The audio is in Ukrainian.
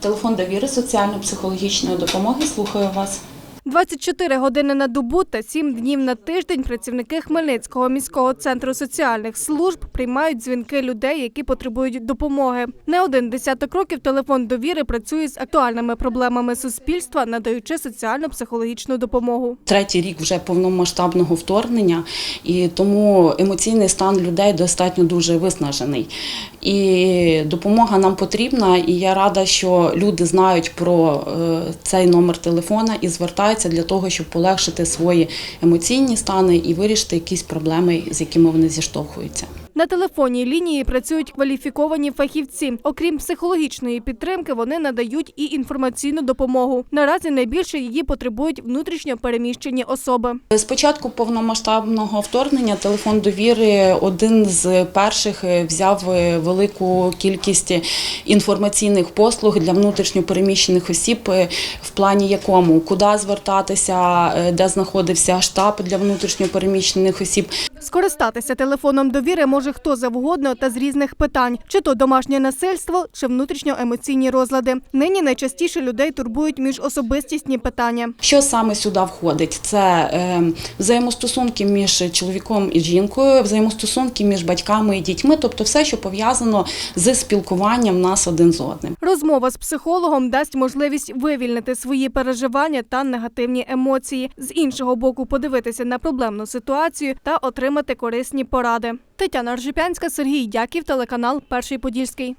Телефон довіри соціально-психологічної допомоги. Слухаю вас. 24 години на добу та 7 днів на тиждень працівники Хмельницького міського центру соціальних служб приймають дзвінки людей, які потребують допомоги. Не один десяток років телефон довіри працює з актуальними проблемами суспільства, надаючи соціально-психологічну допомогу. Третій рік вже повномасштабного вторгнення, і тому емоційний стан людей достатньо дуже виснажений. І допомога нам потрібна, і я рада, що люди знають про е, цей номер телефона і звертаються для того, щоб полегшити свої емоційні стани і вирішити якісь проблеми, з якими вони зіштовхуються. На телефонній лінії працюють кваліфіковані фахівці. Окрім психологічної підтримки, вони надають і інформаційну допомогу. Наразі найбільше її потребують внутрішньо переміщені особи. З початку повномасштабного вторгнення телефон довіри один з перших е, взяв е, велику кількість інформаційних послуг для внутрішньопереміщених осіб, е, в плані якому куди звертатися, де знаходився штаб для внутрішньопереміщених осіб. Скористатися телефоном довіри може хто завгодно та з різних питань, чи то домашнє насильство, чи внутрішньоемоційні розлади. Нині найчастіше людей турбують міжособистісні питання. Що саме сюди входить? Це е, взаємостосунки між чоловіком і жінкою, взаємостосунки між батьками і дітьми, тобто все, що пов'язано з спілкуванням нас один з одним. Розмова з психологом дасть можливість вивільнити свої переживання та негативні емоції, з іншого боку, подивитися на проблемну ситуацію та отримати корисні поради. Тетяна Ржипянська, Сергій Дяків, телеканал Перший Подільський.